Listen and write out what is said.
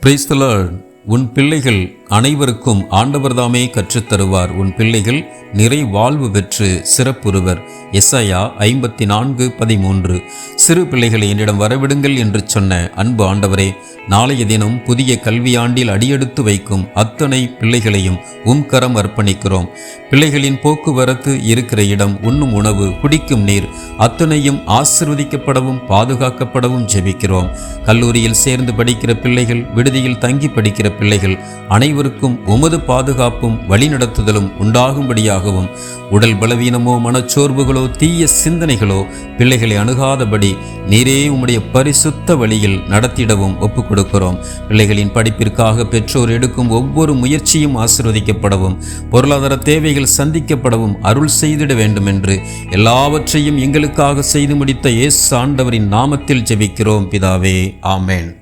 Praise the Lord. உன் பிள்ளைகள் அனைவருக்கும் ஆண்டவர்தாமே கற்றுத்தருவார் உன் பிள்ளைகள் நிறை வாழ்வு பெற்று சிறப்புறுவர். எஸ்ஐயா ஐம்பத்தி நான்கு பதிமூன்று. சிறு பிள்ளைகளை என்னிடம் வரவிடுங்கள் என்று சொன்ன அன்பு ஆண்டவரே நாளைய தினம் புதிய கல்வியாண்டில் அடியெடுத்து வைக்கும் அத்தனை பிள்ளைகளையும் உம்கரம் அர்ப்பணிக்கிறோம். பிள்ளைகளின் போக்குவரத்து இருக்கிற இடம் உண்ணும் உணவு குடிக்கும் நீர் அத்தனையும் ஆசிர்வதிக்கப்படவும் பாதுகாக்கப்படவும் ஜெபிக்கிறோம். கல்லூரியில் சேர்ந்து படிக்கிற பிள்ளைகள் விடுதியில் தங்கி படிக்கிற பிள்ளைகள் அனைவருக்கும் உமது பாதுகாப்பும் வழிநடத்துதலும் உண்டாகும்படியாகவும் உடல் பலவீனமோ மனச்சோர்வுகளோ தீய சிந்தனைகளோ பிள்ளைகளை அணுகாதபடி நீரே உம்முடைய பரிசுத்த வழியில் நடத்திடவும் ஒப்புக் கொடுக்கிறோம் பிள்ளைகளின் படிப்பிற்காக பெற்றோர் எடுக்கும் ஒவ்வொரு முயற்சியும் ஆசிர்வதிக்கப்படவும் பொருளாதார தேவைகள் சந்திக்கப்படவும் அருள் செய்திட வேண்டும் என்று எல்லாவற்றையும் எங்களுக்காக செய்து முடித்த இயேசு ஆண்டவரின் நாமத்தில் ஜெபிக்கிறோம். பிதாவே ஆமேன்.